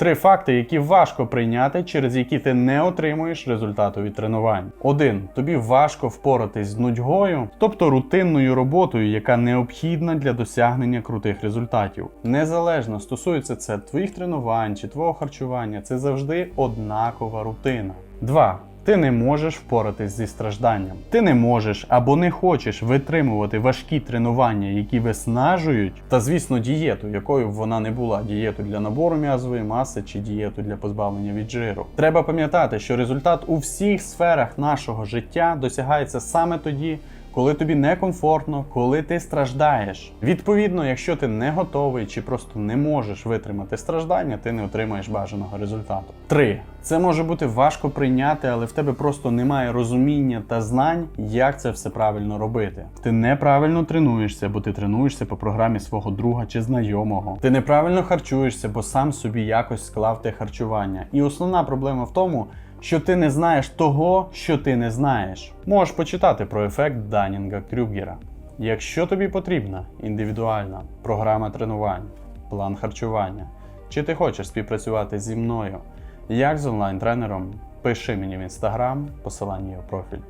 Три факти, які важко прийняти, через які ти не отримуєш результату від тренувань. 1. Тобі важко впоратись з нудьгою, тобто рутинною роботою, яка необхідна для досягнення крутих результатів. Незалежно стосується це твоїх тренувань чи твого харчування, це завжди однакова рутина. 2. Ти не можеш впоратись зі стражданням. Ти не можеш або не хочеш витримувати важкі тренування, які виснажують, та звісно, дієту, якою б вона не була дієту для набору м'язової маси чи дієту для позбавлення від жиру. Треба пам'ятати, що результат у всіх сферах нашого життя досягається саме тоді. Коли тобі некомфортно, коли ти страждаєш. Відповідно, якщо ти не готовий чи просто не можеш витримати страждання, ти не отримаєш бажаного результату. 3. Це може бути важко прийняти, але в тебе просто немає розуміння та знань, як це все правильно робити. Ти неправильно тренуєшся, бо ти тренуєшся по програмі свого друга чи знайомого. Ти неправильно харчуєшся, бо сам собі якось склав те харчування. І основна проблема в тому, що ти не знаєш того, що ти не знаєш. Можеш почитати про ефект Данінга Крюгера. Якщо тобі потрібна індивідуальна програма тренувань, план харчування, чи ти хочеш співпрацювати зі мною як з онлайн-тренером, пиши мені в інстаграм, посилання у профіль.